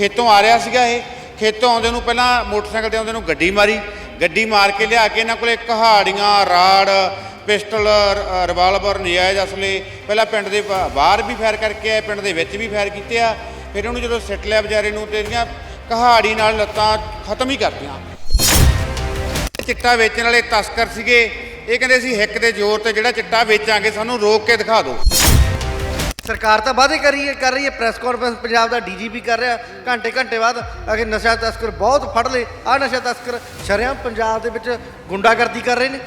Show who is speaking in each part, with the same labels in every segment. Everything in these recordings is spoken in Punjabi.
Speaker 1: ਖੇਤੋਂ ਆ ਰਿਹਾ ਸੀਗਾ ਇਹ। ਖੇਤੋਂ ਆਉਂਦੇ ਨੂੰ ਪਹਿਲਾਂ ਮੋਟਰਸਾਈਕਲ ਤੇ ਆਉਂਦੇ ਨੂੰ ਗੱਡੀ ਮਾਰੀ। ਗੱਡੀ ਮਾਰ ਕੇ ਲਿਆ ਕੇ ਇਹਨਾਂ ਕੋਲੇ ਕਹਾੜੀਆਂ ਰਾੜ, ਪਿਸਟਲ ਰਿਵਾਲਵਰ ਨਜਾਇਜ਼ ਅਸਲੇ। ਪਹਿਲਾਂ ਪਿੰਡ ਦੇ ਬਾ- ਬਾਹਰ ਵੀ ਫਾਇਰ ਕਰਕੇ ਆਏ, ਪਿੰਡ ਦੇ ਵਿੱਚ ਵੀ ਫਾਇਰ ਕੀਤੇ ਆ। ਫਿਰ ਉਹਨੂੰ ਜਦੋਂ ਸਿੱਟ ਲਿਆ ਵਿਚਾਰੇ ਨੂੰ ਤੇ ਇਹਦੀਆਂ ਕਹਾੜੀ ਨਾਲ ਲੱਤਾਂ ਖਤਮ ਹੀ ਕਰਤੀਆਂ। ਚਿੱਟਾ ਵੇਚਣ ਵਾਲੇ ਤਸਕਰ ਸੀਗੇ। ਇਹ ਕਹਿੰਦੇ ਅਸੀਂ ਹਿੱਕ ਦੇ ਜ਼ੋਰ ਤੇ ਜਿਹੜਾ ਚਿੱਟਾ ਵੇਚਾਂਗੇ, ਸਾਨੂੰ ਰੋਕ ਕੇ ਦਿਖਾ ਦਿਓ।
Speaker 2: ਸਰਕਾਰ ਤਾਂ ਵਾਅਦੇ ਕਰੀ ਹੈ, ਕਰ ਰਹੀ ਹੈ ਪ੍ਰੈਸ ਕਾਨਫਰੰਸ ਪੰਜਾਬ ਦਾ ਡੀਜੀਪੀ ਕਰ ਰਿਹਾ, ਘੰਟੇ ਘੰਟੇ ਬਾਅਦ ਅਗੇ ਨਸ਼ਾ ਤਸਕਰ ਬਹੁਤ ਫੜ ਲਏ। ਆ ਨਸ਼ਾ ਤਸਕਰ ਸ਼ਰੇਆਮ ਪੰਜਾਬ ਦੇ ਵਿੱਚ ਗੁੰਡਾਗਰਦੀ ਕਰ ਰਹੇ ਨੇ।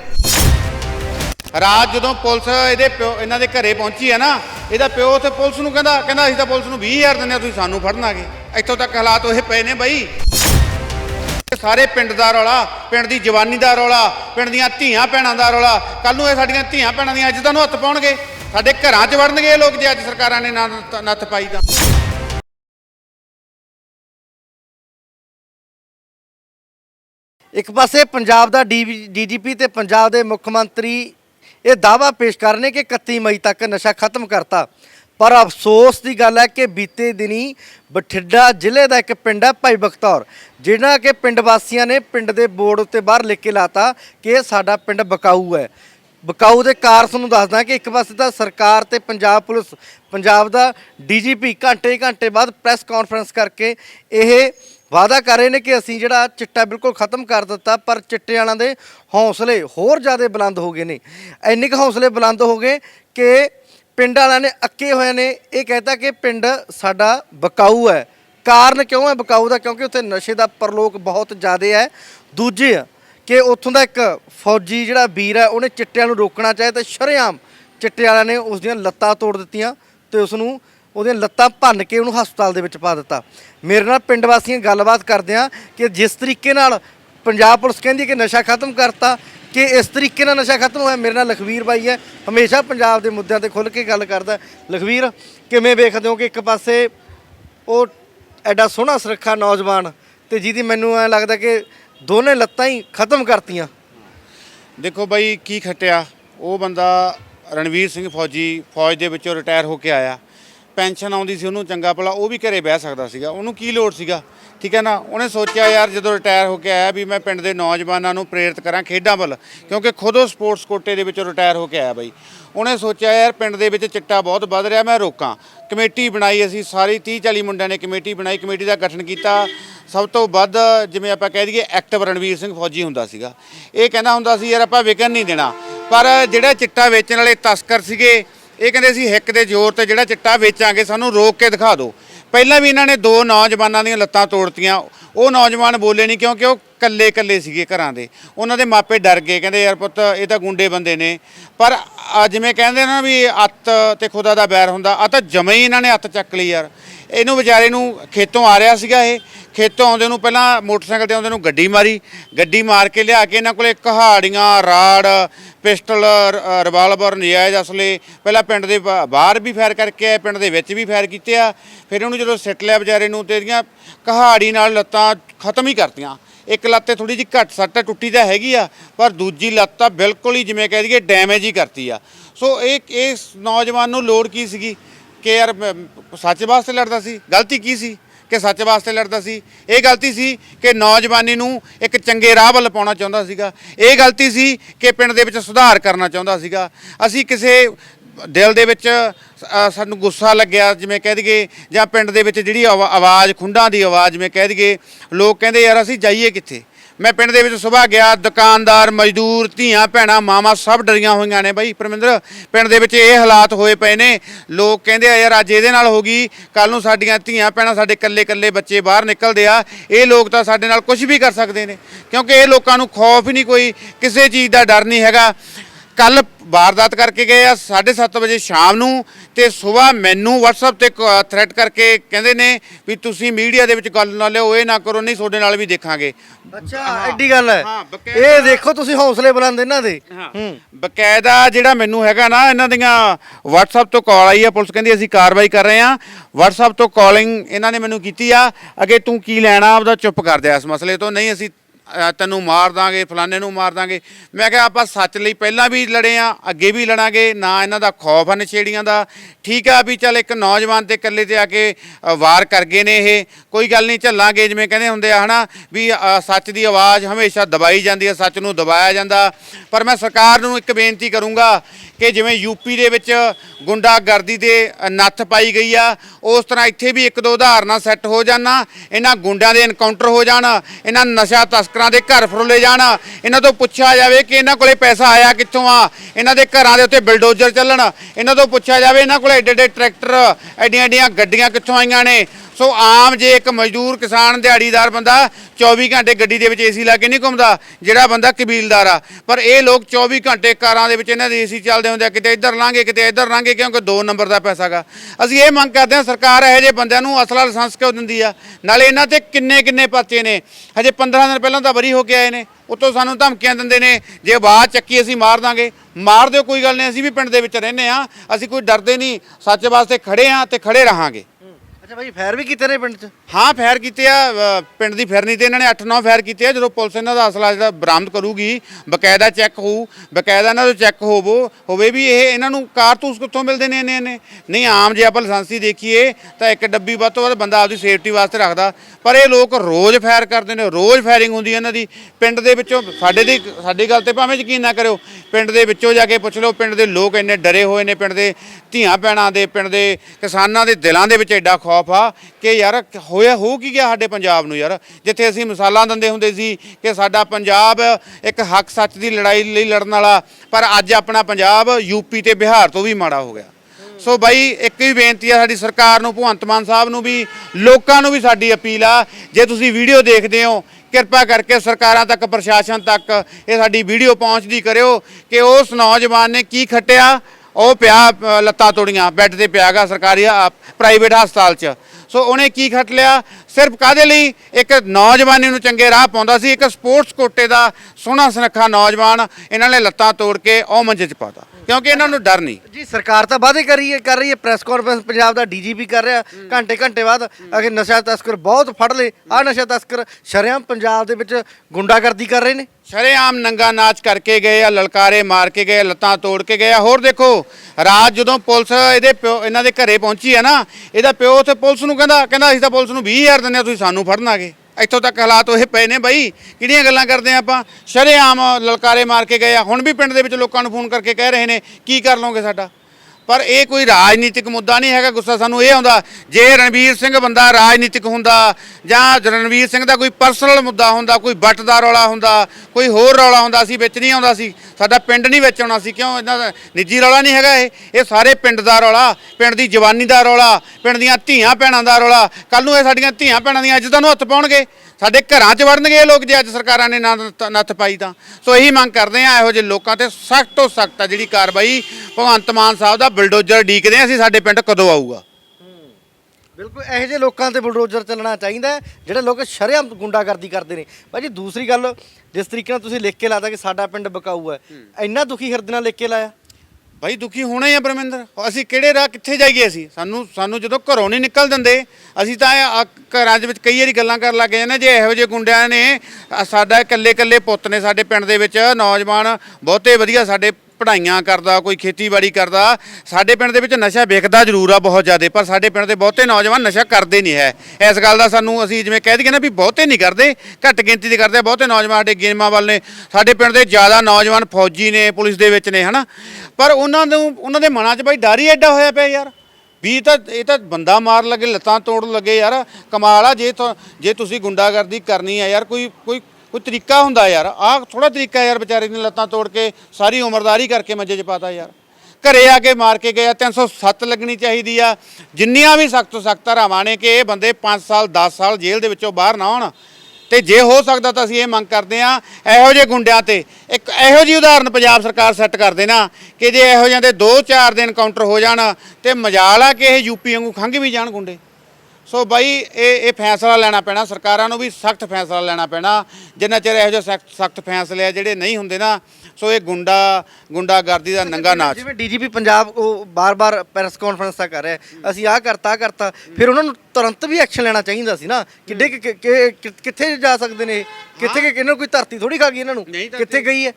Speaker 1: ਰਾਤ ਜਦੋਂ ਪੁਲਿਸ ਇਹਦੇ ਪਿਓ, ਇਹਨਾਂ ਦੇ ਘਰੇ ਪਹੁੰਚੀ ਹੈ ਨਾ, ਇਹਦਾ ਪਿਓ ਉੱਥੇ ਪੁਲਿਸ ਨੂੰ ਕਹਿੰਦਾ ਕਹਿੰਦਾ ਅਸੀਂ ਤਾਂ ਪੁਲਿਸ ਨੂੰ 20000 ਦਿੰਦੇ ਆ ਤੁਸੀਂ ਸਾਨੂੰ ਫੜਨਾਗੇ। ਇੱਥੋਂ ਤੱਕ ਹਾਲਾਤ ਉਹ ਪਏ ਨੇ ਬਾਈ। ਸਾਰੇ ਪਿੰਡ ਦਾ ਰੌਲਾ, ਪਿੰਡ ਦੀ ਜਵਾਨੀ ਦਾ ਰੌਲਾ, ਪਿੰਡ ਦੀਆਂ ਧੀਆਂ ਭੈਣਾਂ ਦਾ ਰੌਲਾ ਕੱਲ ਨੂੰ ਇਹ ਸਾਡੀਆਂ ਧੀਆਂ ਭੈਣਾਂ ਦੀਆਂ ਇੱਜ਼ਤਾਂ ਨੂੰ ਹੱਥ ਪਾਉਣਗੇ। ਸਾਡੇ ਘਰਾਂ 'ਚ ਵੜਨਗੇ ਇਹ ਲੋਕ ਜੇ ਅੱਜ ਸਰਕਾਰਾਂ ਨੇ ਨਾ ਨੱਥ- ਪਾਈ ਤਾਂ।
Speaker 2: ਇੱਕ ਪਾਸੇ ਪੰਜਾਬ ਦਾ ਡੀਜੀਪੀ ਤੇ ਪੰਜਾਬ ਦੇ ਮੁੱਖ ਮੰਤਰੀ ਇਹ ਦਾਵਾ ਪੇਸ਼ ਕਰ ਕਿ 31 ਮਈ ਤੱਕ ਨਸ਼ਾ ਖਤਮ ਕਰਤਾ। ਪਰ ਅਫਸੋਸ ਦੀ ਗੱਲ ਹੈ ਕਿ ਬੀਤੇ ਦਿਨੀ ਬਠਿੰਡਾ ਜ਼ਿਲ੍ਹੇ ਦਾ ਇੱਕ ਪਿੰਡ ਹੈ ਭਾਈ ਬਖਤੌਰ ਜਿਹੜਾ ਕਿ ਪਿੰਡ ਵਾਸੀਆਂ ਨੇ ਪਿੰਡ ਦੇ ਬੋਰਡ ਉੱਤੇ ਬਾਹਰ ਲਿਖ ਕੇ ਲਾਤਾ ਕਿ ਇਹ ਸਾਡਾ ਪਿੰਡ ਬਕਾਊ ਹੈ। ਬਕਾਊ ਦੇ ਕਾਰ ਤੁਹਾਨੂੰ ਦੱਸਦਾ ਕਿ ਇੱਕ ਪਾਸੇ ਤਾਂ ਸਰਕਾਰ ਤੇ ਪੰਜਾਬ ਪੁਲਿਸ, ਪੰਜਾਬ ਦਾ ਡੀਜੀਪੀ ਘੰਟੇ ਘੰਟੇ ਬਾਅਦ ਪ੍ਰੈਸ ਕਾਨਫਰੰਸ ਕਰਕੇ ਇਹ ਵਾਅਦਾ ਕਰ ਰਹੇ ਨੇ ਕਿ ਅਸੀਂ ਜਿਹੜਾ ਚਿੱਟਾ ਬਿਲਕੁਲ ਖਤਮ ਕਰ ਦਿੱਤਾ, ਪਰ ਚਿੱਟੇ ਵਾਲਿਆਂ ਦੇ ਹੌਸਲੇ ਹੋਰ ਜ਼ਿਆਦਾ ਬੁਲੰਦ ਹੋ ਗਏ ਨੇ। ਇੰਨੇ ਕੁ ਹੌਸਲੇ ਬੁਲੰਦ ਹੋ ਗਏ ਕਿ ਪਿੰਡ ਵਾਲਿਆਂ ਨੇ ਅੱਕੇ ਹੋਏ ਨੇ, ਇਹ ਕਹਿੰਦਾ ਕਿ ਪਿੰਡ ਸਾਡਾ ਬਕਾਊ ਹੈ। ਕਾਰਨ ਕਿਉਂ ਹੈ ਬਕਾਊ ਦਾ? ਕਿਉਂਕਿ ਉੱਥੇ ਨਸ਼ੇ ਦਾ ਪ੍ਰਲੋਕ ਬਹੁਤ ਜ਼ਿਆਦਾ ਹੈ। ਦੂਜੇ ਆ ਕਿ ਉੱਥੋਂ ਦਾ ਇੱਕ ਫੌਜੀ ਜਿਹੜਾ ਵੀਰ ਹੈ, ਉਹਨੇ ਚਿੱਟਿਆਂ ਨੂੰ ਰੋਕਣਾ ਚਾਹੇ ਤੇ ਸ਼ਰੇਆਮ ਚਿੱਟੇ ਵਾਲਿਆਂ ਨੇ ਉਸ ਦੀਆਂ ਲੱਤਾਂ ਤੋੜ ਦਿੱਤੀਆਂ ਤੇ ਉਸ ਨੂੰ ਉਹਦੀਆਂ ਲੱਤਾਂ ਭੰਨ ਕੇ ਉਹਨੂੰ ਹਸਪਤਾਲ ਦੇ ਵਿੱਚ ਪਾ ਦਿੱਤਾ। ਮੇਰੇ ਨਾਲ ਪਿੰਡ ਵਾਸੀਆਂ ਗੱਲਬਾਤ ਕਰਦੇ ਆ ਕਿ ਜਿਸ ਤਰੀਕੇ ਨਾਲ ਪੰਜਾਬ ਪੁਲਿਸ ਕਹਿੰਦੀ ਕਿ ਨਸ਼ਾ ਖਤਮ ਕਰਤਾ, ਕਿ ਇਸ ਤਰੀਕੇ ਨਾਲ ਨਸ਼ਾ ਖਤਮ ਹੋਇਆ। ਮੇਰੇ ਨਾਲ ਲਖਵੀਰ ਬਾਈ ਹੈ, ਹਮੇਸ਼ਾ ਪੰਜਾਬ ਦੇ ਮੁੱਦਿਆਂ ਤੇ ਖੁੱਲ ਕੇ ਗੱਲ ਕਰਦਾ। ਲਖਵੀਰ, ਕਿਵੇਂ ਵੇਖਦੇ ਹੋ ਕਿ ਇੱਕ ਪਾਸੇ ਉਹ ਐਡਾ ਸੋਹਣਾ ਸੁਰੱਖਾ ਨੌਜਵਾਨ ਤੇ ਜਿਹਦੀ ਮੈਨੂੰ ਐ ਲੱਗਦਾ ਕਿ ਦੋਨੇ ਲੱਤਾਂ ਹੀ ਖਤਮ ਕਰਤੀਆਂ।
Speaker 1: ਦੇਖੋ ਬਾਈ ਕੀ ਖੱਟਿਆ। ਉਹ ਬੰਦਾ ਰਣਵੀਰ ਸਿੰਘ ਫੌਜੀ ਫੌਜ ਦੇ ਵਿੱਚੋਂ ਰਿਟਾਇਰ ਹੋ ਕੇ ਆਇਆ। ਪੈਨਸ਼ਨ ਆਉਂਦੀ ਸੀ ਉਹਨੂੰ ਚੰਗਾ ਭਲਾ, ਉਹ ਵੀ ਘਰੇ ਬਹਿ ਸਕਦਾ ਸੀਗਾ। ਉਹਨੂੰ ਕੀ ਲੋੜ ਸੀਗਾ? ਠੀਕ ਹੈ ਨਾ? ਉਹਨੇ ਸੋਚਿਆ, ਯਾਰ ਜਦੋਂ ਰਿਟਾਇਰ ਹੋ ਕੇ ਆਇਆ ਵੀ ਮੈਂ ਪਿੰਡ ਦੇ ਨੌਜਵਾਨਾਂ ਨੂੰ ਪ੍ਰੇਰਿਤ ਕਰਾਂ ਖੇਡਾਂ ਵੱਲ, ਕਿਉਂਕਿ ਖੁਦ ਉਹ ਸਪੋਰਟਸ ਕੋਟੇ ਦੇ ਵਿੱਚੋਂ ਰਿਟਾਇਰ ਹੋ ਕੇ ਆਇਆ ਬਾਈ। ਉਹਨੇ ਸੋਚਿਆ, ਯਾਰ ਪਿੰਡ ਦੇ ਵਿੱਚ ਚਿੱਟਾ ਬਹੁਤ ਵੱਧ ਰਿਹਾ, ਮੈਂ ਰੋਕਾਂ। ਕਮੇਟੀ ਬਣਾਈ ਅਸੀਂ, ਸਾਰੀ 30 40 ਮੁੰਡਿਆਂ ਨੇ ਕਮੇਟੀ ਬਣਾਈ। ਕਮੇਟੀ ਦਾ ਗਠਨ ਕੀਤਾ। ਸਭ ਤੋਂ ਵੱਧ ਜਿਵੇਂ ਆਪਾਂ ਕਹਿ ਦਈਏ ਐਕਟਿਵ ਰਣਵੀਰ ਸਿੰਘ ਫੌਜੀ ਹੁੰਦਾ ਸੀਗਾ। ਇਹ ਕਹਿੰਦਾ ਹੁੰਦਾ ਸੀ, ਯਾਰ ਆਪਾਂ ਵਿਕਣ ਨਹੀਂ ਦੇਣਾ। ਪਰ ਜਿਹੜਾ ਚਿੱਟਾ ਵੇਚਣ ਵਾਲੇ ਤਸਕਰ ਸੀਗੇ, ਇਹ ਕਹਿੰਦੇ ਅਸੀਂ ਹਿੱਕ ਦੇ ਜ਼ੋਰ ਤੇ ਜਿਹੜਾ ਚਿੱਟਾ ਵੇਚਾਂਗੇ, ਸਾਨੂੰ ਰੋਕ ਕੇ ਦਿਖਾ ਦਿਓ। ਪਹਿਲਾਂ ਵੀ ਇਹਨਾਂ ਨੇ ਦੋ ਨੌਜਵਾਨਾਂ ਦੀਆਂ ਲੱਤਾਂ ਤੋੜਤੀਆਂ। ਉਹ ਨੌਜਵਾਨ ਬੋਲੇ ਨਹੀਂ ਕਿਉਂਕਿ ਉਹ ਕੱਲੇ ਕੱਲੇ ਸੀਗੇ ਘਰਾਂ ਦੇ। ਉਹਨਾਂ ਦੇ ਮਾਪੇ ਡਰ ਗਏ, ਕਹਿੰਦੇ ਯਾਰ ਪੁੱਤ, ਇਹ ਤਾਂ ਗੁੰਡੇ ਬੰਦੇ ਨੇ। ਪਰ ਜਿਵੇਂ ਕਹਿੰਦੇ ਨਾ ਵੀ ਅੱਤ ਤੇ ਖੁਦਾ ਦਾ ਬੈਰ ਹੁੰਦਾ, ਆ ਤਾਂ ਜਮੇ ਹੀ ਇਹਨਾਂ ਨੇ ਅੱਤ ਚੱਕ ਲਈ ਯਾਰ। ਇਹਨੂੰ ਵਿਚਾਰੇ ਨੂੰ ਖੇਤੋਂ ਆ ਰਿਹਾ ਸੀਗਾ ਇਹ। ਖੇਤੋਂ ਆਉਂਦੇ ਨੂੰ ਪਹਿਲਾਂ ਮੋਟਰਸਾਈਕਲ ਤੇ ਆਉਂਦੇ ਨੂੰ ਗੱਡੀ ਮਾਰੀ। ਗੱਡੀ ਮਾਰ ਕੇ ਲਿਆ ਕੇ ਇਹਨਾਂ ਕੋਲੇ ਕਹਾੜੀਆਂ, ਰਾੜ, ਪਿਸਟਲ ਰਿਵਾਲਵਰ ਨਜਾਇਜ਼ ਅਸਲੇ। ਪਹਿਲਾਂ ਪਿੰਡ ਦੇ ਬਾ- ਬਾਹਰ ਵੀ ਫਾਇਰ ਕਰਕੇ ਆਏ, ਪਿੰਡ ਦੇ ਵਿੱਚ ਵੀ ਫਾਇਰ ਕੀਤੇ ਆ। ਫਿਰ ਉਹਨੂੰ ਜਦੋਂ ਸਿੱਟ ਲਿਆ ਵਿਚਾਰੇ ਨੂੰ ਤੇ ਇਹਦੀਆਂ ਕਹਾੜੀ ਨਾਲ ਲੱਤਾਂ ਖਤਮ ਹੀ ਕਰਤੀਆਂ। ਇੱਕ ਲੱਤ ਤੇ ਥੋੜੀ ਜਿਹੀ ਘੱਟ ਸੱਟ ਟੁੱਟੀ ਤਾਂ ਹੈਗੀ ਆ, ਪਰ ਦੂਜੀ ਲੱਤ ਤਾਂ ਬਿਲਕੁਲ ਹੀ ਜਿਵੇਂ ਕਹਿ ਦਈਏ ਡੈਮੇਜ ਹੀ ਕਰਤੀ ਆ। ਸੋ ਇਹ, ਇਸ ਨੌਜਵਾਨ ਨੂੰ ਲੋੜ ਕੀ ਸੀਗੀ? ਕਿ ਯਾਰ ਸੱਚ ਵਾਸਤੇ ਲੜਦਾ ਸੀ? ਗਲਤੀ ਕੀ ਸੀ? ਕਿ ਸੱਚ ਵਾਸਤੇ ਲੜਦਾ ਸੀ? ਇਹ ਗਲਤੀ ਸੀ ਕਿ ਨੌਜਵਾਨੀ ਨੂੰ ਇੱਕ ਚੰਗੇ ਰਾਹ ਵੱਲ ਪਾਉਣਾ ਚਾਹੁੰਦਾ ਸੀਗਾ। ਇਹ ਗਲਤੀ ਸੀ ਕਿ ਪਿੰਡ ਦੇ ਵਿੱਚ ਸੁਧਾਰ ਕਰਨਾ ਚਾਹੁੰਦਾ ਸੀਗਾ। ਅਸੀਂ ਕਿਸੇ ਦਿਲ ਦੇ ਵਿੱਚ ਸਾਨੂੰ ਗੁੱਸਾ ਲੱਗਿਆ, ਜਿਵੇਂ ਕਹਿ ਦਈਏ, ਜਾਂ ਪਿੰਡ ਦੇ ਵਿੱਚ ਜਿਹੜੀ ਆਵਾ- ਆਵਾਜ਼, ਖੁੰਡਾਂ ਦੀ ਆਵਾਜ਼ ਜਿਵੇਂ ਕਹਿ ਦਈਏ, ਲੋਕ ਕਹਿੰਦੇ, ਯਾਰ, ਅਸੀਂ ਜਾਈਏ ਕਿੱਥੇ? ਮੈਂ ਪਿੰਡ ਦੇ ਵਿੱਚ ਸਵੇਰ ਗਿਆ, ਦੁਕਾਨਦਾਰ, ਮਜ਼ਦੂਰ, ਧੀਆਂ, ਭੈਣਾਂ, ਮਾਵਾਂ ਸਭ ਡਰੀਆਂ ਹੋਈਆਂ ਨੇ ਬਾਈ। ਪਰਮਿੰਦਰ, ਪਿੰਡ ਦੇ ਵਿੱਚ ਇਹ ਹਾਲਾਤ ਹੋਏ ਪਏ ਨੇ। ਲੋਕ ਕਹਿੰਦੇ ਆ, ਯਾਰ ਅੱਜ ਇਹਦੇ ਨਾਲ ਹੋ ਗਈ ਕੱਲ ਨੂੰ ਸਾਡੀਆਂ ਧੀਆਂ, ਭੈਣਾਂ ਸਾਡੇ ਕੱਲੇ ਕੱਲੇ ਬੱਚੇ ਬਾਹਰ ਨਿਕਲਦੇ ਆ। ਇਹ ਲੋਕ ਤਾਂ ਸਾਡੇ ਨਾਲ ਕੁਝ ਵੀ ਕਰ ਸਕਦੇ ਨੇ, ਕਿਉਂਕਿ ਇਹ ਲੋਕਾਂ ਨੂੰ ਖੌਫ ਹੀ ਨਹੀਂ ਕੋਈ, ਕਿਸੇ ਚੀਜ਼ ਦਾ ਡਰ ਨਹੀਂ ਹੈਗਾ। ਕੱਲ ਵਾਰਦਾਤ ਕਰਕੇ ਗਏ ਆ 7:30 ਵਜੇ ਸ਼ਾਮ ਨੂੰ ਤੇ ਸਵੇਰ ਮੈਨੂੰ WhatsApp ਤੇ ਥ੍ਰੈਟ ਕਰਕੇ ਕਹਿੰਦੇ ਨੇ ਵੀ ਤੁਸੀਂ ਮੀਡੀਆ ਦੇ ਵਿੱਚ ਗੱਲ ਨਾ ਲਿਓ ਇਹ ਨਾ ਕਰੋ ਨਹੀਂ ਤੁਹਾਡੇ ਨਾਲ ਵੀ ਦੇਖਾਂਗੇ।
Speaker 2: ਅੱਛਾ ਐਡੀ ਗੱਲ ਹੈ। ਇਹ ਦੇਖੋ ਤੁਸੀਂ ਹੌਸਲੇ ਬੁਲੰਦ ਇਹਨਾਂ ਦੇ।
Speaker 1: ਬਕਾਇਦਾ ਜਿਹੜਾ ਮੈਨੂੰ ਹੈਗਾ ਨਾ ਇਹਨਾਂ ਦੀਆਂ WhatsApp ਤੋਂ ਕਾਲ ਆਈ ਆ ਪੁਲਿਸ ਕਹਿੰਦੀ ਅਸੀਂ ਕਾਰਵਾਈ ਕਰ ਰਹੇ ਆ WhatsApp ਤੋਂ ਕਾਲਿੰਗ ਇਹਨਾਂ ਨੇ ਮੈਨੂੰ ਕੀਤੀ ਆ ਅਗੇ ਤੂੰ ਕੀ ਲੈਣਾ ਆਪਦਾ ਚੁੱਪ ਕਰ ਜਾ ਇਸ ਮਸਲੇ ਤੋਂ ਨਹੀਂ ਅਸੀਂ ਤੈਨੂੰ ਮਾਰ ਦਾਂਗੇ, ਫਲਾਣੇ ਨੂੰ ਮਾਰ ਦਾਂਗੇ। ਮੈਂ ਕਿਹਾ, ਆਪਾਂ ਸੱਚ ਲਈ ਪਹਿਲਾਂ ਵੀ ਲੜੇ ਆ, ਅੱਗੇ ਵੀ ਲੜਾਂਗੇ, ਨਾ ਇਹਨਾਂ ਦਾ ਖੌਫ ਹਨ ਨਸ਼ੇੜੀਆਂ ਦਾ। ਠੀਕ ਆ ਵੀ ਚੱਲ ਇੱਕ ਨੌਜਵਾਨ ਤੇ ਇਕੱਲੇ ਤੇ ਆ ਕੇ ਵਾਰ ਕਰ ਗਏ ਨੇ ਇਹ। ਕੋਈ ਗੱਲ ਨਹੀਂ, ਝੱਲਾਂਗੇ, ਜਿਵੇਂ ਕਹਿੰਦੇ ਹੁੰਦੇ ਆ, ਹਨਾ, ਵੀ ਸੱਚ ਦੀ ਆਵਾਜ਼ ਹਮੇਸ਼ਾ ਦਬਾਈ ਜਾਂਦੀ ਹੈ ਸੱਚ ਨੂੰ ਦਬਾਇਆ ਜਾਂਦਾ। ਪਰ ਮੈਂ ਸਰਕਾਰ ਨੂੰ ਇੱਕ ਬੇਨਤੀ ਕਰੂੰਗਾ ਕਿ ਜਿਵੇਂ ਯੂਪੀ ਦੇ ਵਿੱਚ ਗੁੰਡਾਗਰਦੀ ਦੇ ਨੱਥ ਪਾਈ ਗਈ ਆ, ਉਸ ਤਰ੍ਹਾਂ ਇੱਥੇ ਵੀ ਇੱਕ ਦੋ ਉਦਾਹਰਨਾਂ ਸੈੱਟ ਹੋ ਜਾਣਾ, ਇਹਨਾਂ ਗੁੰਡਿਆਂ ਦੇ ਐਨਕਾਊਂਟਰ ਹੋ ਜਾਣ, ਇਹਨਾਂ ਨਸ਼ਾ ਤਸਕਰਾਂ ਦੇ ਘਰ ਫਰੋਲੇ ਜਾਣ, ਇਹਨਾਂ ਤੋਂ ਪੁੱਛਿਆ ਜਾਵੇ ਕਿ ਇਹਨਾਂ ਕੋਲੇ ਪੈਸਾ ਆਇਆ ਕਿੱਥੋਂ ਆ, ਇਹਨਾਂ ਦੇ ਘਰਾਂ ਦੇ ਉੱਤੇ ਬਿਲਡੋਜ਼ਰ ਚੱਲਣ, ਇਹਨਾਂ ਤੋਂ ਪੁੱਛਿਆ ਜਾਵੇ ਇਹਨਾਂ ਕੋਲੇ ਐਡੇ ਐਡੇ ਟਰੈਕਟਰ ਐਡੀਆਂ ਐਡੀਆਂ ਗੱਡੀਆਂ ਕਿੱਥੋਂ ਆਈਆਂ ਨੇ ਸੋ ਆਮ ਜੇ ਇੱਕ ਮਜ਼ਦੂਰ ਕਿਸਾਨ, ਦਿਹਾੜੀਦਾਰ ਬੰਦਾ 24 ਘੰਟੇ ਗੱਡੀ ਦੇ ਵਿੱਚ ਏਸੀ ਲਾ ਕੇ ਨਹੀਂ ਘੁੰਮਦਾ, ਜਿਹੜਾ ਬੰਦਾ ਕਬੀਲਦਾਰ ਆ। ਪਰ ਇਹ ਲੋਕ 24 ਘੰਟੇ ਕਾਰਾਂ ਦੇ ਵਿੱਚ ਇਹਨਾਂ ਦੇ ਏਸੀ ਚੱਲਦੇ ਹੁੰਦੇ ਆ, ਕਿਤੇ ਇੱਧਰ ਲਾਂਗੇ ਕਿਤੇ ਇੱਧਰ ਲਾਂਗੇ ਕਿਉਂਕਿ 2 ਨੰਬਰ ਦਾ ਪੈਸਾਗਾ ਅਸੀਂ ਇਹ ਮੰਗ ਕਰਦੇ ਹਾਂ, ਸਰਕਾਰ ਇਹੋ ਜਿਹੇ ਬੰਦਿਆਂ ਨੂੰ ਅਸਲਾ ਲਾਇਸੈਂਸ ਕਿਉਂ ਦਿੰਦੀ ਆ? ਨਾਲੇ ਇਹਨਾਂ ਤੇ ਕਿੰਨੇ ਕਿੰਨੇ ਪਰਚੇ ਨੇ? ਹਜੇ 15 ਦਿਨ ਪਹਿਲਾਂ ਤਾਂ ਬਰੀ ਹੋ ਕੇ ਆਏ ਨੇ, ਉੱਤੋਂ ਸਾਨੂੰ ਧਮਕੀਆਂ ਦਿੰਦੇ ਨੇ, ਜੇ ਆਵਾਜ਼ ਚੱਕੀ ਅਸੀਂ ਮਾਰ ਦਾਂਗੇ। ਮਾਰ ਦਿਓ ਕੋਈ ਗੱਲ ਨਹੀਂ, ਅਸੀਂ ਵੀ ਪਿੰਡ ਦੇ ਵਿੱਚ ਰਹਿੰਦੇ ਆ ਅਸੀਂ ਕੋਈ ਡਰਦੇ ਨਹੀਂ, ਸੱਚ ਵਾਸਤੇ ਖੜੇ ਆ ਤੇ ਖੜੇ ਰਹਾਂਗੇ।
Speaker 2: ਅੱਛਾ ਭਾਈ ਫਾਇਰ ਵੀ ਕੀਤੇ ਨੇ ਪਿੰਡ 'ਚ?
Speaker 1: ਹਾਂ ਫੈਰ ਕੀਤੇ ਆ ਅ, ਪਿੰਡ ਦੀ ਫਿਰਨੀ ਤੇ ਇਹਨਾਂ ਨੇ 8-9 ਫੈਰ ਕੀਤੇ ਆ ਜਦੋਂ ਪੁਲਿਸ ਇਹਨਾਂ ਦਾ ਅਸਲਾ ਜਿਹੜਾ ਬਰਾਮਦ ਕਰੂਗੀ ਬਕਾਇਦਾ ਚੈੱਕ ਹੋਊ ਬਕਾਇਦਾ ਇਹਨਾਂ ਤੋਂ ਚੈੱਕ ਹੋਵੋ ਹੋਵੇ ਵੀ ਇਹ ਇਹਨਾਂ ਨੂੰ ਕਾਰਤੂਸ ਕਿੱਥੋਂ ਮਿਲਦੇ ਨੇ ਇਹਨੇ ਇਹਨੇ। ਨਹੀਂ ਆਮ ਜੇ ਆਪਾਂ ਲਾਇਸੈਂਸੀ ਦੇਖੀਏ ਤਾਂ ਇੱਕ ਡੱਬੀ ਵੱਧ ਤੋਂ ਵੱਧ ਬੰਦਾ ਆਪਦੀ ਸੇਫਟੀ ਵਾਸਤੇ ਰੱਖਦਾ। ਪਰ ਇਹ ਲੋਕ ਰੋਜ਼ ਫਾਇਰ ਕਰਦੇ ਨੇ, ਰੋਜ਼ ਫਾਇਰਿੰਗ ਹੁੰਦੀ ਹੈ ਇਹਨਾਂ ਦੀ। ਪਿੰਡ ਦੇ ਵਿੱਚੋਂ ਸਾਡੇ ਦੀ, ਸਾਡੀ ਗੱਲ ਤੇ ਭਾਵੇਂ ਯਕੀਨ ਨਾ ਕਰਿਓ, ਪਿੰਡ ਦੇ ਵਿੱਚੋਂ ਜਾ ਕੇ ਪੁੱਛ ਲਓ, ਪਿੰਡ ਦੇ ਲੋਕ ਇੰਨੇ ਡਰੇ ਹੋਏ ਨੇ, ਪਿੰਡ ਦੇ ਧੀਆਂ ਭੈਣਾਂ ਦੇ, ਪਿੰਡ ਦੇ ਕਿਸਾਨਾਂ ਦੇ ਦਿਲਾਂ ਦੇ ਵਿੱਚ ਐਡਾ ਖੌਫ ਆ ਕਿ ਯਾਰ ਹੋਇਆ, ਹੋ ਕੀ ਗਿਆ ਸਾਡੇ ਪੰਜਾਬ ਨੂੰ ਯਾਰ? ਜਿੱਥੇ ਅਸੀਂ ਮਿਸਾਲਾਂ ਦਿੰਦੇ ਹੁੰਦੇ ਸੀ ਕਿ ਸਾਡਾ ਪੰਜਾਬ ਇੱਕ ਹੱਕ ਸੱਚ ਦੀ ਲੜਾਈ ਲਈ ਲੜਨ ਵਾਲਾ, ਪਰ ਅੱਜ ਆਪਣਾ ਪੰਜਾਬ ਯੂਪੀ ਤੇ ਬਿਹਾਰ ਤੋਂ ਵੀ ਮਾੜਾ ਹੋ ਗਿਆ। ਸੋ ਬਾਈ, ਇੱਕ ਹੀ ਬੇਨਤੀ ਆ ਸਾਡੀ ਸਰਕਾਰ ਨੂੰ, ਭਗਵੰਤ ਮਾਨ ਸਾਹਿਬ ਨੂੰ ਵੀ, ਲੋਕਾਂ ਨੂੰ ਵੀ ਸਾਡੀ ਅਪੀਲ ਆ, ਜੇ ਤੁਸੀਂ ਵੀਡੀਓ ਦੇਖਦੇ ਹੋ, ਕਿਰਪਾ ਕਰਕੇ ਸਰਕਾਰਾਂ ਤੱਕ, ਪ੍ਰਸ਼ਾਸਨ ਤੱਕ ਇਹ ਸਾਡੀ ਵੀਡੀਓ ਪਹੁੰਚਦੀ ਕਰਿਓ ਕਿ ਉਸ ਨੌਜਵਾਨ ਨੇ ਕੀ ਖੱਟਿਆ। ਉਹ ਪਿਆ ਲੱਤਾਂ ਤੋੜੀਆਂ, ਬੈੱਡ ਤੇ ਪਿਆਗਾ ਸਰਕਾਰੀ ਪ੍ਰਾਈਵੇਟ ਹਸਪਤਾਲ 'ਚ। ਸੋ ਉਹਨੇ ਕੀ ਖੱਟ ਲਿਆ? ਸਿਰਫ ਕਾਦੇ ਲਈ? ਇੱਕ ਨੌਜਵਾਨੀ ਨੂੰ ਚੰਗੇ ਰਾਹ ਪਾਉਂਦਾ ਸੀ, ਇੱਕ ਸਪੋਰਟਸ ਕੋਟੇ ਦਾ ਸੋਹਣਾ ਸੁਨੱਖਾ ਨੌਜਵਾਨ, ਇਹਨਾਂ ਨੇ ਲੱਤਾਂ ਤੋੜ ਕੇ ਉਹ ਮੰਜੇ 'ਚ ਪਾਤਾ। ਕਿਉਂਕਿ ਇਹਨਾਂ ਨੂੰ ਡਰ ਨਹੀਂ।
Speaker 2: ਜੀ ਸਰਕਾਰ ਤਾਂ ਵਾਅਦੇ ਕਰੀ ਹੈ ਕਰ ਰਹੀ ਹੈ। ਪ੍ਰੈਸ ਕਾਨਫਰੰਸ ਪੰਜਾਬ ਦਾ ਡੀਜੀਪੀ ਕਰ ਰਿਹਾ। ਘੰਟੇ ਘੰਟੇ ਬਾਅਦ ਅਗੇ ਨਸ਼ਾ ਤਸਕਰ ਬਹੁਤ ਫੜ ਲਏ। ਆ ਨਸ਼ਾ ਤਸਕਰ ਸ਼ਰੇਆਮ ਪੰਜਾਬ ਦੇ ਵਿੱਚ ਗੁੰਡਾਗਰਦੀ ਕਰ ਰਹੇ ਨੇ।
Speaker 1: ਸ਼ਰੇਆਮ ਨੰਗਾ ਨਾਚ ਕਰਕੇ ਗਏ ਆ ਲਲਕਾਰੇ ਮਾਰ ਕੇ ਗਏ ਲੱਤਾਂ ਤੋੜ ਕੇ ਗਏ ਆ। ਹੋਰ ਦੇਖੋ ਰਾਤ ਜਦੋਂ ਪੁਲਿਸ ਇਹਦੇ ਪਿਓ ਇਹਨਾਂ ਦੇ ਘਰੇ ਪਹੁੰਚੀ ਆ ਨਾ ਇਹਦਾ ਪਿਓ ਉੱਥੇ ਪੁਲਿਸ ਨੂੰ ਕਹਿੰਦਾ ਕਹਿੰਦਾ ਅਸੀਂ ਤਾਂ ਪੁਲਿਸ ਨੂੰ 20000 ਦਿੰਦੇ ਆ ਤੁਸੀਂ ਸਾਨੂੰ ਫੜਨ ਆ ਗਏ ਇੱਥੋਂ ਤੱਕ ਹਾਲਾਤ ਉਹ ਪਏ ਨੇ ਬਾਈ, ਕਿਹੜੀਆਂ ਗੱਲਾਂ ਕਰਦੇ ਆ ਆਪਾਂ? ਸ਼ਰੇਆਮ ਲਲਕਾਰੇ ਮਾਰ ਕੇ ਗਏ ਆ। ਹੁਣ ਵੀ ਪਿੰਡ ਦੇ ਵਿੱਚ ਲੋਕਾਂ ਨੂੰ ਫੋਨ ਕਰਕੇ ਕਹਿ ਰਹੇ ਨੇ, ਕੀ ਕਰ ਲਓਗੇ ਸਾਡਾ? ਪਰ ਇਹ ਕੋਈ ਰਾਜਨੀਤਿਕ ਮੁੱਦਾ ਨਹੀਂ ਹੈਗਾ, ਗੁੱਸਾ ਸਾਨੂੰ ਇਹ ਆਉਂਦਾ, ਜੇ ਰਣਵੀਰ ਸਿੰਘ ਬੰਦਾ ਰਾਜਨੀਤਿਕ ਹੁੰਦਾ, ਜਾਂ ਰਣਵੀਰ ਸਿੰਘ ਦਾ ਕੋਈ ਪਰਸਨਲ ਮੁੱਦਾ ਹੁੰਦਾ, ਕੋਈ ਵੱਟ ਦਾ ਰੌਲਾ ਹੁੰਦਾ, ਕੋਈ ਹੋਰ ਰੌਲਾ ਹੁੰਦਾ ਸੀ ਵਿੱਚ ਨਹੀਂ ਆਉਂਦਾ ਸੀ, ਸਾਡਾ ਪਿੰਡ ਨਹੀਂ ਵਿੱਚ ਆਉਣਾ ਸੀ, ਕਿਉਂ ਇਹਨਾਂ ਦਾ ਨਿੱਜੀ ਰੌਲਾ ਨਹੀਂ ਹੈਗਾ ਇਹ? ਇਹ ਸਾਰੇ ਪਿੰਡ ਦਾ ਰੌਲਾ, ਪਿੰਡ ਦੀ ਜਵਾਨੀ ਦਾ ਰੌਲਾ, ਪਿੰਡ ਦੀਆਂ ਧੀਆਂ ਭੈਣਾਂ ਦਾ ਰੌਲਾ ਕੱਲ ਨੂੰ ਇਹ ਸਾਡੀਆਂ ਧੀਆਂ ਭੈਣਾਂ ਦੀਆਂ ਇੱਜ਼ਤਾਂ ਨੂੰ ਹੱਥ ਪਾਉਣਗੇ। ਸਾਡੇ ਘਰਾਂ 'ਚ ਵੜਨਗੇ ਇਹ ਲੋਕ ਜੇ ਅੱਜ ਸਰਕਾਰਾਂ ਨੇ ਨਾ ਨੱਥ- ਪਾਈ ਤਾਂ। ਸੋ ਇਹੀ ਮੰਗ ਕਰਦੇ ਆ ਇਹੋ ਜਿਹੇ ਲੋਕਾਂ ਤੇ ਸਖਤ ਤੋਂ ਸਖਤ ਆ ਜਿਹੜੀ ਕਾਰਵਾਈ ਭਗਵੰਤ ਮਾਨ ਸਾਹਿਬ ਦਾ ਬਲਡੋਜ਼ਰ ਡੀਕਦੇ ਆ ਅਸੀਂ ਸਾਡੇ ਪਿੰਡ ਕਦੋਂ ਆਊਗਾ?
Speaker 2: ਬਿਲਕੁਲ ਇਹੋ ਜਿਹੇ ਲੋਕਾਂ ਤੇ ਬੁਲਡੋਜ਼ਰ ਚੱਲਣਾ ਚਾਹੀਦਾ ਜਿਹੜੇ ਲੋਕ ਸ਼ਰੇਆਮ ਗੁੰਡਾਗਰਦੀ ਕਰਦੇ ਨੇ। ਭਾਜੀ ਦੂਸਰੀ ਗੱਲ ਜਿਸ ਤਰੀਕੇ ਨਾਲ ਤੁਸੀਂ ਲਿਖ ਕੇ ਲਾਤਾ ਕਿ ਸਾਡਾ ਪਿੰਡ ਬਕਾਊ ਹੈ। ਇੰਨਾ ਦੁਖੀ ਹਿਰਦੇ ਨਾਲ ਲਿਖ ਕੇ ਲਾਇਆ।
Speaker 1: ਭਾਈ ਦੁਖੀ ਹੋਣਾ ਹੀ ਆ ਪਰਮਿੰਦਰ। ਅਸੀਂ ਕਿਹੜੇ ਰਾਹ ਕਿੱਥੇ ਜਾਈਏ ਅਸੀਂ? ਸਾਨੂੰ ਸਾਨੂੰ ਜਦੋਂ ਘਰੋਂ ਨਹੀਂ ਨਿਕਲ ਦਿੰਦੇ, ਅਸੀਂ ਤਾਂ ਆ ਘਰਾਂ ਦੇ ਵਿੱਚ ਕਈ ਵਾਰੀ ਗੱਲਾਂ ਕਰਨ ਲੱਗ ਜਾਂਦੇ ਜੇ ਇਹੋ ਜਿਹੇ ਗੁੰਡਿਆਂ ਨੇ, ਆ ਸਾਡਾ ਇਕੱਲੇ ਇਕੱਲੇ ਪੁੱਤ ਨੇ ਸਾਡੇ ਪਿੰਡ ਦੇ ਵਿੱਚ, ਨੌਜਵਾਨ ਬਹੁਤੇ ਵਧੀਆ ਸਾਡੇ ਪੜ੍ਹਾਈਆਂ ਕਰਦਾ, ਕੋਈ ਖੇਤੀਬਾੜੀ ਕਰਦਾ, ਸਾਡੇ ਪਿੰਡ ਦੇ ਵਿੱਚ ਨਸ਼ਾ ਵਿਕਦਾ ਜ਼ਰੂਰ ਆ ਬਹੁਤ ਜ਼ਿਆਦਾ, ਪਰ ਸਾਡੇ ਪਿੰਡ ਦੇ ਬਹੁਤੇ ਨੌਜਵਾਨ ਨਸ਼ਾ ਕਰਦੇ ਨਹੀਂ ਹੈ। ਇਸ ਗੱਲ ਦਾ ਸਾਨੂੰ ਅਸੀਂ ਜਿਵੇਂ ਕਹਿ ਦਈਏ ਨਾ ਵੀ ਬਹੁਤੇ ਨਹੀਂ ਕਰਦੇ, ਘੱਟ ਗਿਣਤੀ ਦੇ ਕਰਦੇ ਆ, ਬਹੁਤੇ ਨੌਜਵਾਨ ਸਾਡੇ ਗੇਮਾਂ ਵੱਲ ਨੇ, ਸਾਡੇ ਪਿੰਡ ਦੇ ਜ਼ਿਆਦਾ ਨੌਜਵਾਨ ਫੌਜੀ ਨੇ, ਪੁਲਿਸ ਦੇ ਵਿੱਚ ਨੇ, ਹਨਾ? ਪਰ ਉਹਨਾਂ ਨੂੰ, ਉਹਨਾਂ ਦੇ ਮਨਾਂ 'ਚ ਬਾਈ ਡਰ ਹੀ ਐਡਾ ਹੋਇਆ ਪਿਆ ਯਾਰ। ਵੀ ਇਹ ਤਾਂ ਇਹ ਤਾਂ ਬੰਦਾ ਮਾਰ ਲੱਗੇ, ਲੱਤਾਂ ਤੋੜਨ ਲੱਗੇ ਯਾਰ। ਕਮਾਲ ਆ, ਜੇ ਤੁ- ਜੇ ਤੁਸੀਂ ਗੁੰਡਾਗਰਦੀ ਕਰਨੀ ਆ ਯਾਰ, ਕੋਈ ਕੋਈ ਕੋਈ ਤਰੀਕਾ ਹੁੰਦਾ ਯਾਰ। ਆਹ ਥੋੜਾ ਤਰੀਕਾ ਯਾਰ ਵਿਚਾਰੇ ਨੇ ਲੱਤਾਂ ਤੋੜ ਕੇ ਸਾਰੀ ਉਮਰਦਾਰੀ ਕਰਕੇ ਮੰਜੇ 'ਚ ਪਾਤਾ ਯਾਰ। ਘਰੇ ਆ ਕੇ ਮਾਰ ਕੇ ਗਿਆ 307 ਲੱਗਣੀ ਚਾਹੀਦੀ ਆ। ਜਿੰਨੀਆਂ ਵੀ ਸਖਤ ਤੋਂ ਸਖਤ ਧਾਰਾਵਾਂ ਨੇ ਕਿ ਇਹ ਬੰਦੇ 5 ਸਾਲ 10 ਸਾਲ ਜੇਲ੍ਹ ਦੇ ਵਿੱਚੋਂ ਬਾਹਰ ਨਾ ਆਉਣ। ਤੇ ਜੇ ਹੋ ਸਕਦਾ ਤਾਂ ਅਸੀਂ ਇਹ ਮੰਗ ਕਰਦੇ ਆ ਇਹੋ ਜਿਹੇ ਗੁੰਡਿਆਂ ਤੇ ਇੱਕ ਇਹੋ ਜਿਹੀ ਉਦਾਹਰਨ ਪੰਜਾਬ ਸਰਕਾਰ ਸੈੱਟ ਕਰ ਦੇ ਨਾ ਕਿ ਜੇ ਇਹੋ ਜਿਹਾਂ ਦੇ 2-4 ਦਿਨ ਕਾਊਂਟਰ ਹੋ ਜਾਣ ਤੇ ਮਜਾਲ ਆ ਕਿ ਇਹ ਯੂਪੀ ਵਾਂਗੂ ਖੰਘ ਵੀ ਜਾਣ ਗੁੰਡੇ। ਸੋ ਬਾਈ ਇਹ ਇਹ ਫੈਸਲਾ ਲੈਣਾ ਪੈਣਾ। ਸਰਕਾਰਾਂ ਨੂੰ ਵੀ ਸਖਤ ਫੈਸਲਾ ਲੈਣਾ ਪੈਣਾ। ਜਿੰਨਾ ਚਿਰ ਇਹੋ ਜਿਹੇ ਸਖਤ ਸਖਤ ਫੈਸਲੇ ਆ ਜਿਹੜੇ ਨਹੀਂ ਹੁੰਦੇ ਨਾ ਸੋ ਇਹ ਗੁੰਡਾ ਗੁੰਡਾਗਰਦੀ ਦਾ ਨੰਗਾ ਨਾਚ।
Speaker 2: ਜਿਵੇਂ ਡੀਜੀਪੀ ਪੰਜਾਬ ਉਹ ਬਾਰ-ਬਾਰ ਪ੍ਰੈਸ ਕਾਨਫਰੰਸਾਂ ਕਰ ਰਿਹਾ ਅਸੀਂ ਆਹ ਕਰਤਾ ਕਰਤਾ। ਫਿਰ ਉਹਨਾਂ ਨੂੰ ਤੁਰੰਤ ਵੀ ਐਕਸ਼ਨ ਲੈਣਾ ਚਾਹੀਦਾ ਸੀ ਨਾ। ਕਿੱਡੇ ਕਿੱਥੇ ਜਾ ਸਕਦੇ ਨੇ? ਕਿੱਥੇ ਕਿ ਇਹਨਾਂ ਕੋਈ ਧਰਤੀ ਥੋੜੀ ਖਾ ਗਈ ਇਹਨਾਂ ਨੂੰ। ਕਿੱਥੇ ਗਈ ਹੈ?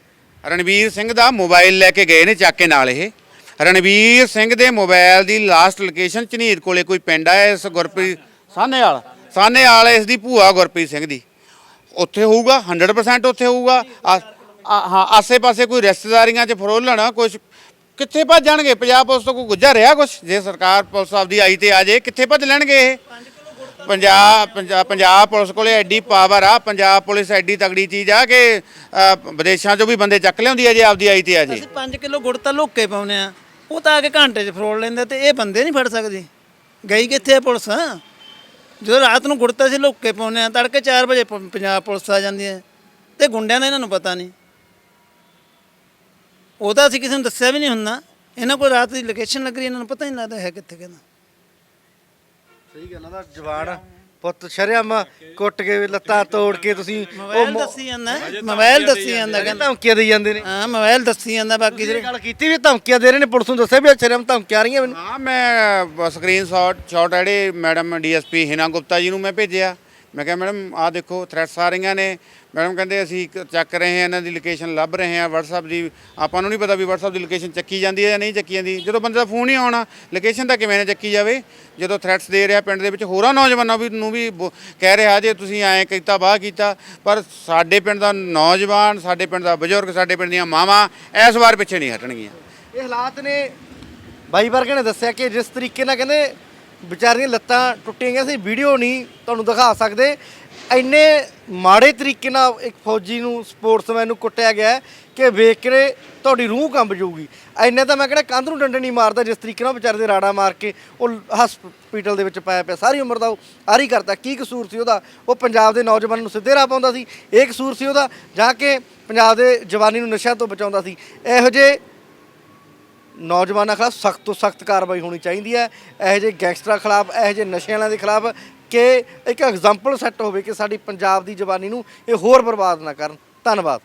Speaker 1: ਰਣਵੀਰ ਸਿੰਘ ਦਾ ਮੋਬਾਈਲ ਲੈ ਕੇ ਗਏ ਨੇ ਚੱਕ ਕੇ ਨਾਲ ਇਹ। ਰਣਵੀਰ ਸਿੰਘ ਦੇ ਮੋਬਾਈਲ ਦੀ ਲਾਸਟ ਲੋਕੇਸ਼ਨ ਝਨੀਰ ਕੋਲੇ ਕੋਈ ਪਿੰਡ ਆ, ਇਸ ਗੁਰਪ੍ਰੀਤ ਸਾਹਨੇਵਾਲ। ਸਾਹਨੇਵਾਲ ਇਸ ਦੀ ਭੂਆ ਗੁਰਪ੍ਰੀਤ ਸਿੰਘ ਦੀ। ਉੱਥੇ ਹੋਊਗਾ 100% ਉੱਥੇ ਹੋਊਗਾ। ਆ- ਹਾਂ, ਆਸੇ-ਪਾਸੇ ਕੋਈ ਰਿਸ਼ਤੇਦਾਰੀਆਂ 'ਚ ਫਰੋਲਣ ਕੁਝ ਕਿੱਥੇ ਭੱਜ ਜਾਣਗੇ? ਪੰਜਾਬ ਪੁਲਿਸ ਤੋਂ ਕੋਈ ਗੁੱਜਾ ਰਿਹਾ ਕੁਝ ਜੇ ਸਰਕਾਰ ਪੁਲਿਸ ਆਪਦੀ ਆਈ ਤੇ ਆ ਜੇ, ਕਿੱਥੇ ਭੱਜ ਲੈਣਗੇ ਇਹ? ਪੰਜਾਬ ਪੰਜਾਬ ਪੁਲਿਸ ਕੋਲੇ ਐਡੀ ਪਾਵਰ ਆ, ਪੰਜਾਬ ਪੁਲਿਸ ਐਡੀ ਤਗੜੀ ਚੀਜ਼ ਆ ਕਿ ਵਿਦੇਸ਼ਾਂ 'ਚੋਂ ਵੀ ਬੰਦੇ ਚੱਕ ਲਿਆਉਂਦੀ ਆ ਜੇ ਆਪਦੀ ਆਈ ਤੇ ਆ ਜੇ।
Speaker 3: ਅਸੀਂ 5 ਕਿਲੋ ਗੁੜ ਤਾਂ ਲੁੱਕ ਕੇ ਪਾਉਨੇ ਆ। ਉਹ ਤਾਂ ਆ ਕੇ ਘੰਟੇ 'ਚ ਫਰੋੜ ਲੈਂਦੇ ਤੇ ਇਹ ਬੰਦੇ ਨਹੀਂ ਫੜ ਸਕਦੀ। ਗਈ ਕਿੱਥੇ ਆ ਪੁਲਿਸ? ਜਦੋਂ ਰਾਤ ਨੂੰ ਗੁੜਤਾ ਅਸੀਂ ਲੁੱਕ ਕੇ ਪਾਉਨੇ ਆ ਤੜਕੇ 4 ਵਜੇ ਪ- ਪੰਜਾਬ ਪੁਲਿਸ ਆ ਜਾਂਦੀ ਹੈ। ਤੇ ਗੁੰਡਿਆਂ ਦਾ ਇਹਨਾਂ ਨੂੰ ਪਤਾ ਨਹੀਂ। ਉਹ ਤਾਂ ਅਸੀਂ ਕਿਸੇ ਨੂੰ ਦੱਸਿਆ ਵੀ ਨਹੀਂ ਹੁੰਦਾ। ਇਹਨਾਂ ਕੋਲ ਰਾਤ ਦੀ ਲੋਕੇਸ਼ਨ ਲੱਗ ਰਹੀ ਇਹਨਾਂ ਨੂੰ ਪਤਾ ਹੀ ਨਹੀਂ ਲੱਗਦਾ ਹੈ ਕਿੱਥੇ ਕਹਿੰਦਾ।
Speaker 2: ਸਹੀ ਗੱਲ ਆ ਜਵਾਨ ਪੁੱਤ ਸ਼ਰਿਆਮ ਕੁੱਟ ਕੇ ਲੱਤਾਂ ਤੋੜ ਕੇ ਤੁਸੀਂ
Speaker 3: ਮੋਬਾਈਲ ਦੱਸੀ ਜਾਂਦਾ ਮੋਬਾਈਲ ਦੱਸੀ ਜਾਂਦਾ ਕਹਿੰਦਾ।
Speaker 2: ਧਮਕੀਆਂ ਦੇਈ ਜਾਂਦੇ ਨੇ।
Speaker 3: ਹਾਂ ਮੋਬਾਈਲ ਦੱਸੀ ਜਾਂਦਾ ਬਾਕੀ ਜਿਹੜੇ
Speaker 2: ਗੱਲ ਕੀਤੀ ਵੀ ਧਮਕੀਆਂ ਦੇ ਰਹੇ ਨੇ ਪੁਲਿਸ ਨੂੰ ਦੱਸਿਆ ਵੀ ਸ਼ਰਿਆਮ ਧਮਕੀਆਂ ਆ ਰਹੀਆਂ ਮੈਨੂੰ
Speaker 1: ਹਾਂ ਮੈਂ ਸਕਰੀਨ ਸ਼ਾਟ ਸ਼ਾਟ ਜਿਹੜੇ ਮੈਡਮ ਡੀਐਸਪੀ ਹਿਨਾ ਗੁਪਤਾ ਜੀ ਨੂੰ ਮੈਂ ਭੇਜਿਆ। ਮੈਂ ਕਿਹਾ, ਮੈਡਮ, ਆਹ ਦੇਖੋ ਥ੍ਰੈਟਸ ਆ ਰਹੀਆਂ ਨੇ। ਮੈਡਮ ਕਹਿੰਦੇ, ਅਸੀਂ ਚੱਕ ਰਹੇ ਹਾਂ, ਇਹਨਾਂ ਦੀ ਲੋਕੇਸ਼ਨ ਲੱਭ ਰਹੇ ਹਾਂ। WhatsApp ਦੀ, ਆਪਾਂ ਨੂੰ ਨਹੀਂ ਪਤਾ ਵੀ WhatsApp ਦੀ ਲੋਕੇਸ਼ਨ ਚੱਕੀ ਜਾਂਦੀ ਹੈ ਜਾਂ ਨਹੀਂ ਚੱਕੀ ਜਾਂਦੀ। ਜਦੋਂ ਬੰਦੇ ਦਾ ਫੋਨ ਹੀ ਆਉਣਾ ਲੋਕੇਸ਼ਨ ਤਾਂ ਕਿਵੇਂ ਨਾ ਚੱਕੀ ਜਾਵੇ? ਜਦੋਂ ਥ੍ਰੈਟਸ ਦੇ ਰਿਹਾ ਪਿੰਡ ਦੇ ਵਿੱਚ, ਹੋਰਾਂ ਨੌਜਵਾਨਾਂ ਵੀ ਨੂੰ ਵੀ ਬੋ- ਕਹਿ ਰਿਹਾ, ਜੇ ਤੁਸੀਂ ਐਂ ਕੀਤਾ ਬਾਹ ਕੀਤਾ। ਪਰ ਸਾਡੇ ਪਿੰਡ ਦਾ ਨੌਜਵਾਨ, ਸਾਡੇ ਪਿੰਡ ਦਾ ਬਜ਼ੁਰਗ, ਸਾਡੇ ਪਿੰਡ ਦੀਆਂ ਮਾਵਾਂ ਇਸ ਵਾਰ ਪਿੱਛੇ ਨਹੀਂ ਹਟਣਗੀਆਂ।
Speaker 2: ਇਹ ਹਾਲਾਤ ਨੇ। ਬਾਈ ਵਰਗੇ ਨੇ ਦੱਸਿਆ ਕਿ ਜਿਸ ਤਰੀਕੇ ਨਾਲ ਕਹਿੰਦੇ ਵਿਚਾਰੀਆਂ ਲੱਤਾਂ ਟੁੱਟੀਆਂ ਗਈਆਂ ਸੀ ਵੀਡੀਓ ਨਹੀਂ ਤੁਹਾਨੂੰ ਦਿਖਾ ਸਕਦੇ। ਇੰਨੇ ਮਾੜੇ ਤਰੀਕੇ ਨਾਲ ਇੱਕ ਫੌਜੀ ਨੂੰ ਸਪੋਰਟਸਮੈਨ ਨੂੰ ਕੁੱਟਿਆ ਗਿਆ ਕਿ ਵੇਖ ਕੇ ਤੁਹਾਡੀ ਰੂਹ ਕੰਬ ਜਾਊਗੀ। ਐਨੇ ਤਾਂ ਮੈਂ ਕਿਹੜਾ ਕੰਧ ਨੂੰ ਡੰਡੇ ਨਹੀਂ ਮਾਰਦਾ ਜਿਸ ਤਰੀਕੇ ਨਾਲ ਵਿਚਾਰੇ ਦੇ ਰਾੜਾ ਮਾਰ ਕੇ ਉਹ ਹਸਪੀਟਲ ਦੇ ਵਿੱਚ ਪਾਇਆ ਪਿਆ। ਸਾਰੀ ਉਮਰ ਦਾ ਉਹ ਆਰੀ ਕਰਦਾ। ਕੀ ਕਸੂਰ ਸੀ ਉਹਦਾ? ਉਹ ਪੰਜਾਬ ਦੇ ਨੌਜਵਾਨਾਂ ਨੂੰ ਸਿੱਧੇ ਰਾਹ ਪਾਉਂਦਾ ਸੀ। ਇਹ ਕਸੂਰ ਸੀ ਉਹਦਾ, ਜਾਂ ਕਿ ਪੰਜਾਬ ਦੇ ਜਵਾਨੀ ਨੂੰ ਨਸ਼ਿਆਂ ਤੋਂ ਬਚਾਉਂਦਾ ਸੀ। ਇਹੋ ਜਿਹੇ ਨੌਜਵਾਨਾਂ ਖਿਲਾਫ ਸਖਤ ਤੋਂ ਸਖਤ ਕਾਰਵਾਈ ਹੋਣੀ ਚਾਹੀਦੀ ਹੈ। ਇਹੋ ਜਿਹੇ ਗੈਂਗਸਟਰਾਂ ਖਿਲਾਫ, ਇਹੋ ਜਿਹੇ ਨਸ਼ਿਆਂ ਵਾਲਿਆਂ ਦੇ ਖਿਲਾਫ ਕਿ ਇੱਕ ਐਗਜ਼ਾਮਪਲ ਸੈੱਟ ਹੋਵੇ ਕਿ ਸਾਡੀ ਪੰਜਾਬ ਦੀ ਜਵਾਨੀ ਨੂੰ ਇਹ ਹੋਰ ਬਰਬਾਦ ਨਾ ਕਰਨ। ਧੰਨਵਾਦ।